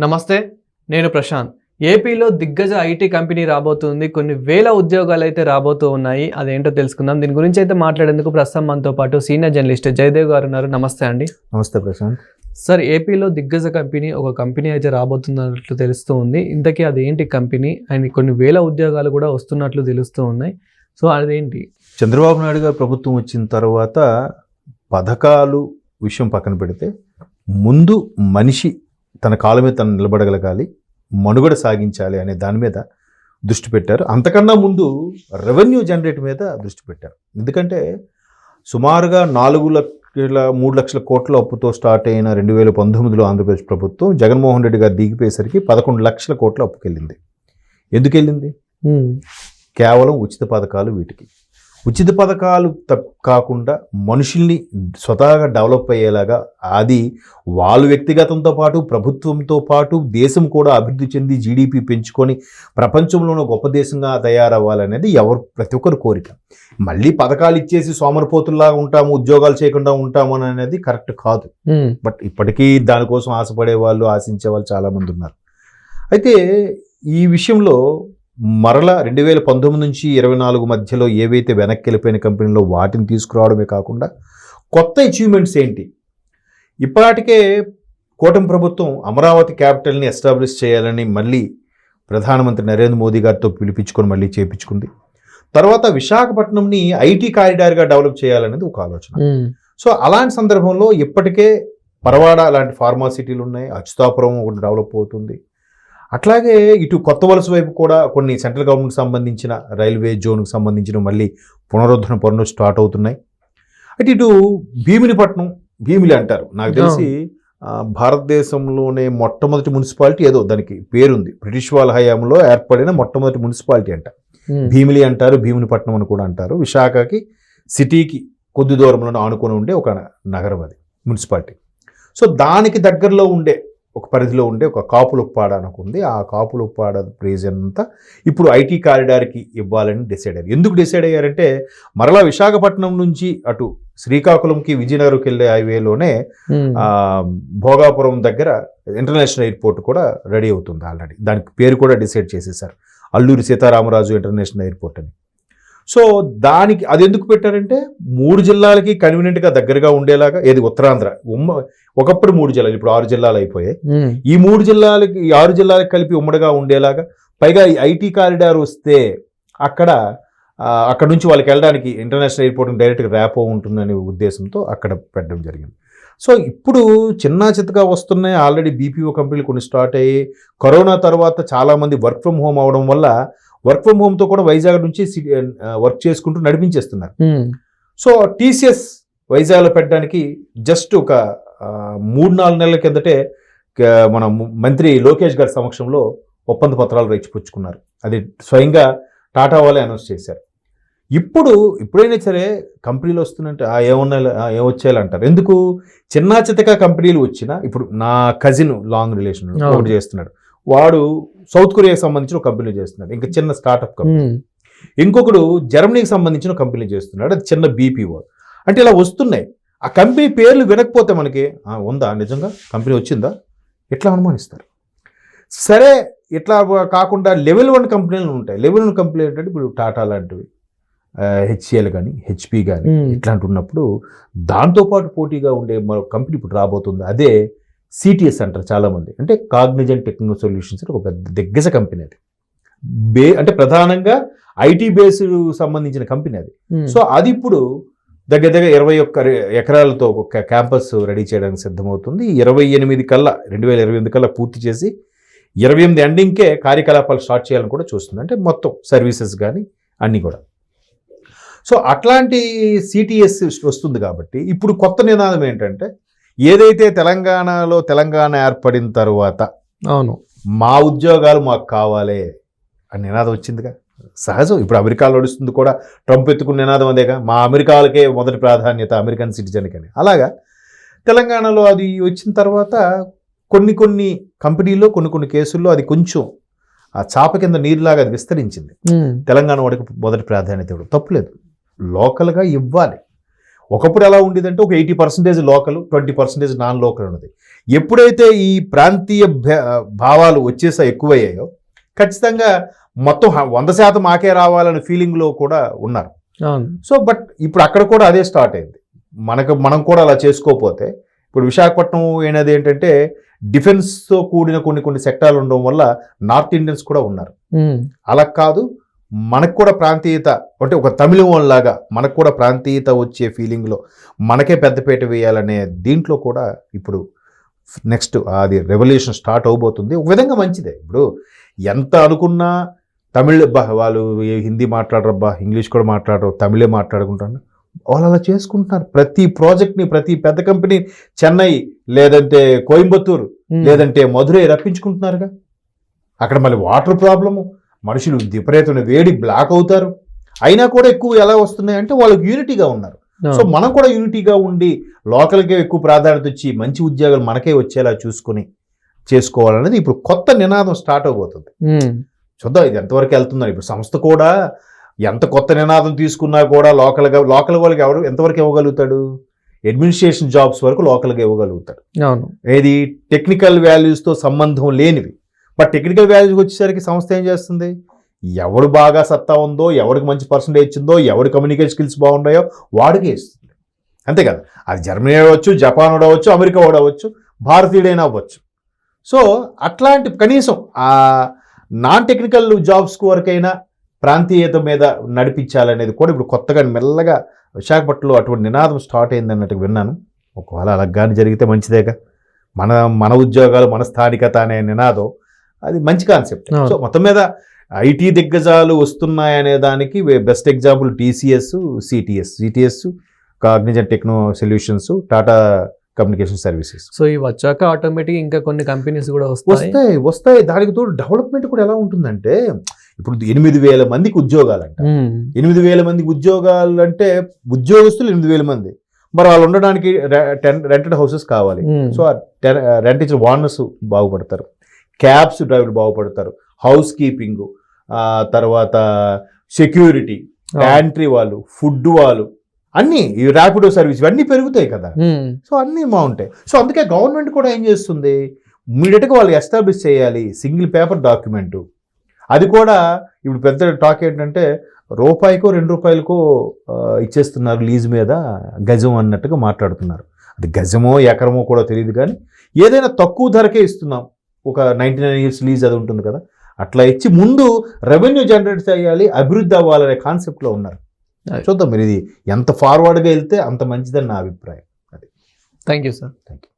నమస్తే నేను ప్రశాంత్. ఏపీలో దిగ్గజ ఐటీ కంపెనీ రాబోతుంది. కొన్ని వేల ఉద్యోగాలు అయితే రాబోతూ ఉన్నాయి. అదేంటో తెలుసుకుందాం. దీని గురించి అయితే మాట్లాడేందుకు ప్రస్తుతం మనతో పాటు సీనియర్ జర్నలిస్ట్ జయదేవ్ గారు ఉన్నారు. నమస్తే అండి. నమస్తే ప్రశాంత్. సార్ ఏపీలో దిగ్గజ కంపెనీ ఒక కంపెనీ అయితే రాబోతున్నట్లు తెలుస్తూ ఉంది. ఇంతకీ అదేంటి కంపెనీ? అండ్ కొన్ని వేల ఉద్యోగాలు కూడా వస్తున్నట్లు తెలుస్తూ ఉన్నాయి. సో అదేంటి? చంద్రబాబు నాయుడు గారు ప్రభుత్వం వచ్చిన తర్వాత పథకాలు విషయం పక్కన పెడితే ముందు మనిషి తన కాళ్ళ మీద తను నిలబడగలగాలి మనుగడ సాగించాలి అనే దాని మీద దృష్టి పెట్టారు. అంతకన్నా ముందు రెవెన్యూ జనరేట్ మీద దృష్టి పెట్టారు. ఎందుకంటే సుమారుగా నాలుగు లక్షల మూడు లక్షల కోట్ల అప్పుతో స్టార్ట్ అయిన రెండు వేల పంతొమ్మిదిలో ఆంధ్రప్రదేశ్ ప్రభుత్వం జగన్మోహన్ రెడ్డి గారు దిగిపోయేసరికి పదకొండు లక్షల కోట్ల అప్పుకెళ్ళింది. ఎందుకు వెళ్ళింది కేవలం ఉచిత పథకాలు వీటికి. ఉచిత పథకాలు కాకుండా మనుషుల్ని స్వతహాగా డెవలప్ అయ్యేలాగా అది వాళ్ళు వ్యక్తిగతంతో పాటు ప్రభుత్వంతో పాటు దేశం కూడా అభివృద్ధి చెంది జీడిపి పెంచుకొని ప్రపంచంలోనే గొప్ప దేశంగా తయారవ్వాలనేది ఎవరు ప్రతి ఒక్కరి కోరిక. మళ్ళీ పథకాలు ఇచ్చేసి సోమరపోతుల్లాగా ఉంటాము ఉద్యోగాలు చేయకుండా ఉంటాము అని అనేది కరెక్ట్ కాదు. బట్ ఇప్పటికీ దానికోసం ఆశపడే వాళ్ళు ఆశించే వాళ్ళు చాలామంది ఉన్నారు. అయితే ఈ విషయంలో మరల రెండు వేల పంతొమ్మిది నుంచి ఇరవై నాలుగు మధ్యలో ఏవైతే వెనక్కి వెళ్ళిపోయిన కంపెనీలో వాటిని తీసుకురావడమే కాకుండా కొత్త అచీవ్మెంట్స్ ఏంటి? ఇప్పటికే కూటమి ప్రభుత్వం అమరావతి క్యాపిటల్ని ఎస్టాబ్లిష్ చేయాలని మళ్ళీ ప్రధానమంత్రి నరేంద్ర మోదీ గారితో పిలిపించుకొని మళ్ళీ చేపించుకుంది. తర్వాత విశాఖపట్నంని ఐటీ కారిడార్గా డెవలప్ చేయాలనేది ఒక ఆలోచన. సో అలాంటి సందర్భంలో ఇప్పటికే పరవాడ లాంటి ఫార్మాసిటీలు ఉన్నాయి. అచ్యుతాపురం ఒకటి డెవలప్ అవుతుంది. అట్లాగే ఇటు కొత్త వలస వైపు కూడా కొన్ని సెంట్రల్ గవర్నమెంట్ సంబంధించిన రైల్వే జోన్కి సంబంధించిన మళ్ళీ పునరుద్ధరణ పనులు స్టార్ట్ అవుతున్నాయి. అటు ఇటు భీమినిపట్నం భీమిలి అంటారు. నాకు తెలిసి భారతదేశంలోనే మొట్టమొదటి మున్సిపాలిటీ ఏదో దానికి పేరుంది. బ్రిటిష్ వాళ్ళ హయాంలో ఏర్పడిన మొట్టమొదటి మున్సిపాలిటీ అంట. భీమిలి అంటారు భీమునిపట్నం అని కూడా అంటారు. విశాఖకి సిటీకి కొద్ది దూరంలో ఆనుకొని ఉండే ఒక నగరం అది మున్సిపాలిటీ. సో దానికి దగ్గరలో ఉండే ఒక పరిధిలో ఉండే ఒక కాపులుప్పాడ అని ఒక ఉంది ఆ కాపులుప్పాడ ప్రైజ్ అంతా ఇప్పుడు ఐటీ కారిడార్కి ఇవ్వాలని డిసైడ్ అయ్యారు. ఎందుకు డిసైడ్ అయ్యారంటే మరలా విశాఖపట్నం నుంచి అటు శ్రీకాకుళంకి విజయనగరంకి వెళ్ళే హైవేలోనే భోగాపురం దగ్గర ఇంటర్నేషనల్ ఎయిర్పోర్ట్ కూడా రెడీ అవుతుంది ఆల్రెడీ. దానికి పేరు కూడా డిసైడ్ చేసేసారు. అల్లూరి సీతారామరాజు ఇంటర్నేషనల్ ఎయిర్పోర్ట్ అని. సో దానికి అది ఎందుకు పెట్టారంటే మూడు జిల్లాలకి కన్వీనియంట్గా దగ్గరగా ఉండేలాగా ఏది ఉత్తరాంధ్ర ఉమ్మ ఒకప్పుడు మూడు జిల్లాలు ఇప్పుడు ఆరు జిల్లాలు అయిపోయాయి. ఈ మూడు జిల్లాలకి ఈ ఆరు జిల్లాలకు కలిపి ఉమ్మడిగా ఉండేలాగా పైగా ఈ ఐటీ కారిడార్ వస్తే అక్కడ అక్కడ నుంచి వాళ్ళకి వెళ్ళడానికి ఇంటర్నేషనల్ ఎయిర్పోర్ట్ డైరెక్ట్గా ర్యాపో ఉంటుందనే ఉద్దేశంతో అక్కడ పెట్టడం జరిగింది. సో ఇప్పుడు చిన్న చిత్తగా వస్తున్నాయి. ఆల్రెడీ బీపీఓ కంపెనీలు కొన్ని స్టార్ట్ అయ్యి కరోనా తర్వాత చాలామంది వర్క్ ఫ్రమ్ హోమ్ అవడం వల్ల వర్క్ ఫ్రమ్ హోమ్తో కూడా వైజాగ్ నుంచి వర్క్ చేసుకుంటూ నడిపించేస్తున్నారు. సో టీసీఎస్ వైజాగ్లో పెట్టడానికి జస్ట్ ఒక మూడు నాలుగు నెలల కిందటే మన మంత్రి లోకేష్ గారి సమక్షంలో ఒప్పంద పత్రాలు రైచిపుచ్చుకున్నారు. అది స్వయంగా టాటా వాళ్ళే అనౌన్స్ చేశారు. ఇప్పుడు ఇప్పుడైనా సరే కంపెనీలు వస్తున్నట్టే ఆ ఏమన్నా ఏమొచ్చేయాలి అంటారు. ఎందుకు? చిన్న చితక కంపెనీలు వచ్చినా ఇప్పుడు నా కజిన్ లాంగ్ రిలేషన్. ఒకటి చేస్తున్నాడు. వాడు సౌత్ కొరియాకి సంబంధించిన ఒక కంపెనీ చేస్తున్నాడు. ఇంకా చిన్న స్టార్ట్అప్ కంపెనీ. ఇంకొకడు జర్మనీకి సంబంధించిన కంపెనీ చేస్తున్నాడు. అది చిన్న బీపీఓ అంటే ఇలా వస్తున్నాయి. ఆ కంపెనీ పేర్లు వినకపోతే మనకి "ఆ, ఉందా? నిజంగా? కంపెనీ వచ్చిందా? ఎట్లా అనుమానిస్తారు? సరే ఇట్లా కాకుండా లెవెల్ వన్ కంపెనీలు ఉంటాయి. లెవెల్ వన్ కంపెనీ ఏంటంటే ఇప్పుడు టాటా లాంటివి హెచ్సిఎల్ కానీ హెచ్పి కానీ. ఇట్లాంటి ఉన్నప్పుడు దాంతోపాటు పోటీగా ఉండే మరో కంపెనీ ఇప్పుడు రాబోతుంది. అదే సిటిఎస్ అంటారు చాలామంది. అంటే కాగ్నిజెంట్ టెక్నో సొల్యూషన్స్ ఒక పెద్ద దిగ్గజ కంపెనీ అది. బే అంటే ప్రధానంగా ఐటీ బేస్డ్ సంబంధించిన కంపెనీ అది. మ్మ్. సో అది ఇప్పుడు దగ్గర దగ్గర ఇరవై ఒక్క ఎకరాలతో ఒక క్యాంపస్ రెడీ చేయడానికి సిద్ధమవుతుంది. ఇరవై ఎనిమిది కల్లా రెండు వేల ఇరవై ఎనిమిది కల్లా పూర్తి చేసి ఇరవై ఎనిమిది ఎండింగ్కే కార్యకలాపాలు స్టార్ట్ చేయాలని కూడా చూస్తుంది. అంటే మొత్తం సర్వీసెస్ కానీ అన్నీ కూడా. సో అట్లాంటి సిటిఎస్ వస్తుంది కాబట్టి ఇప్పుడు కొత్త నినాదం ఏంటంటే ఏదైతే తెలంగాణలో తెలంగాణ ఏర్పడిన తర్వాత అవును. మా ఉద్యోగాలు మాకు కావాలి అని నినాదం వచ్చిందిగా? సహజం. ఇప్పుడు అమెరికాలో నడుస్తుంది కూడా. ట్రంప్ ఎత్తుకున్న నినాదం అదేగా? మా అమెరికాలకే మొదటి ప్రాధాన్యత అమెరికన్ సిటిజన్కి అని. అలాగా? తెలంగాణలో అది వచ్చిన తర్వాత కొన్ని కొన్ని కంపెనీల్లో కొన్ని కొన్ని కేసుల్లో అది కొంచెం ఆ చాప కింద నీరులాగా అది విస్తరించింది. తెలంగాణ వాడికి మొదటి ప్రాధాన్యత ఇవ్వడం తప్పులేదు. లోకల్గా ఇవ్వాలి. ఒకప్పుడు ఎలా ఉండేదంటే ఒక eighty percentage local twenty percentage non local ఉన్నది. ఎప్పుడైతే ఈ ప్రాంతీయ భావాలు వచ్చేసా ఎక్కువయ్యాయో ఖచ్చితంగా మొత్తం వంద శాతం మాకే రావాలనే ఫీలింగ్లో కూడా ఉన్నారు. సో బట్ ఇప్పుడు అక్కడ కూడా అదే స్టార్ట్ అయింది. మనకు మనం కూడా అలా చేసుకోకపోతే ఇప్పుడు విశాఖపట్నం అయినది ఏంటంటే డిఫెన్స్తో కూడిన కొన్ని కొన్ని సెక్టార్లు ఉండడం వల్ల నార్త్ ఇండియన్స్ కూడా ఉన్నారు. అలా కాదు మనకు కూడా ప్రాంతీయత అంటే ఒక తమిళం లాగా మనకు కూడా ప్రాంతీయత వచ్చే ఫీలింగ్లో మనకే పెద్దపీట వేయాలనే దీంట్లో కూడా ఇప్పుడు నెక్స్ట్ అది రెవల్యూషన్ స్టార్ట్ అవబోతుంది. ఒక విధంగా మంచిదే. ఇప్పుడు ఎంత అనుకున్నా తమిళ్ బా వాళ్ళు హిందీ మాట్లాడరబ్బా ఇంగ్లీష్ కూడా మాట్లాడరు తమిళే మాట్లాడుకుంటారు. వాళ్ళు అలా చేసుకుంటున్నారు. ప్రతి ప్రాజెక్ట్ని ప్రతి పెద్ద కంపెనీ చెన్నై లేదంటే కోయంబత్తూరు లేదంటే మధురై రప్పించుకుంటున్నారుగా. అక్కడ మళ్ళీ వాటర్ ప్రాబ్లము మనుషులు విపరీతమైన వేడి బ్లాక్ అవుతారు. అయినా కూడా ఎక్కువ ఎలా వస్తున్నాయి అంటే వాళ్ళకి యూనిటీగా ఉన్నారు. సో. మనం కూడా యూనిటీగా ఉండి లోకల్కే ఎక్కువ ప్రాధాన్యత ఇచ్చి మంచి ఉద్యోగాలు మనకే వచ్చేలా చూసుకొని చేసుకోవాలనేది ఇప్పుడు కొత్త నినాదం స్టార్ట్ అవబోతుంది. చూద్దాం ఇది ఎంతవరకు వెళ్తుందని ఇప్పుడు సంస్థ కూడా ఎంత కొత్త నినాదం తీసుకున్నా కూడా లోకల్గా లోకల్ వాళ్ళకి ఎవరు ఎంతవరకు ఇవ్వగలుగుతాడు? అడ్మినిస్ట్రేషన్ జాబ్స్ వరకు లోకల్గా ఇవ్వగలుగుతాడు. అవును. ఏది? టెక్నికల్ వాల్యూస్తో సంబంధం లేనివి. బట్ టెక్నికల్ వాల్యూస్ వచ్చేసరికి సంస్థ ఏం చేస్తుంది? ఎవడు బాగా సత్తా ఉందో ఎవడికి మంచి పర్సంటేజ్ ఇచ్చిందో ఎవడు కమ్యూనికేషన్ స్కిల్స్ బాగున్నాయో వాడికి ఇస్తుంది. అంతే కదా? అది జర్మనీ అవ్వచ్చు జపాన్ అవ్వచ్చు అమెరికా అవ్వచ్చు భారతీయుడైనా అవ్వచ్చు. సో అట్లాంటి కనీసం ఆ నాన్ టెక్నికల్ జాబ్స్ వరకైనా ప్రాంతీయత మీద నడిపించాలనేది కూడా ఇప్పుడు కొత్తగా మెల్లగా విశాఖపట్నంలో అటువంటి నినాదం స్టార్ట్ అయింది అన్నట్టు విన్నాను. ఒకవేళ అలా కానీ జరిగితే మంచిదేగా. మన మన ఉద్యోగాలు మన స్థానికత అనే నినాదం అది మంచి కాన్సెప్ట్. సో మొత్తం మీద ఐటీ దిగ్గజాలు వస్తున్నాయనే దానికి best example TCS CTS CTS Cognizant techno solutions Tata communication services so ఇవి వచ్చాక ఆటోమేటిక్ ఇంకా కొన్ని కంపెనీస్ కూడా వస్తాయి. వస్తాయి దానికి తోడు డెవలప్మెంట్ కూడా ఎలా ఉంటుందంటే ఇప్పుడు ఎనిమిది వేల మందికి ఉద్యోగాలంట. ఉమ్, ఎనిమిది వేల మందికి ఉద్యోగాలు అంటే ఉద్యోగస్తులు ఎనిమిది వేల మంది. మరి వాళ్ళు ఉండడానికి రెంటెడ్ హౌసెస్ కావాలి. సో రెంట్ ఇచ్చిన ఓనర్స్ బాగుపడతారు. క్యాబ్స్ డ్రైవర్లు బాగుపడతారు. హౌస్ కీపింగ్ తర్వాత సెక్యూరిటీ. ప్యాంట్రీ వాళ్ళు ఫుడ్ వాళ్ళు అన్నీ ఈ ర్యాపిడో సర్వీస్ ఇవన్నీ పెరుగుతాయి కదా. సో అన్నీ బాగుంటాయి. సో అందుకే గవర్నమెంట్ కూడా ఏం చేస్తుంది? ఇమీడియట్గా వాళ్ళు ఎస్టాబ్లిష్ చేయాలి. Single paper document. అది కూడా ఇప్పుడు పెద్ద టాక్ ఏంటంటే రూపాయికో రెండు రూపాయలకో ఇచ్చేస్తున్నారు లీజ్ మీద గజం అన్నట్టుగా మాట్లాడుతున్నారు. అది గజమో ఎకరమో కూడా తెలియదు కానీ ఏదైనా తక్కువ ధరకే ఇస్తున్నాం. ఒక నైంటీ నైన్ ఇయర్స్ లీజ్ అది ఉంటుంది కదా. అట్లా ఇచ్చి ముందు రెవెన్యూ జనరేట్ చేయాలి అభివృద్ధి అవ్వాలనే కాన్సెప్ట్లో ఉన్నారు. అది. చూద్దాం మీరు ఇది ఎంత ఫార్వర్డ్గా వెళ్తే అంత మంచిదని నా అభిప్రాయం. Thank you sir thank you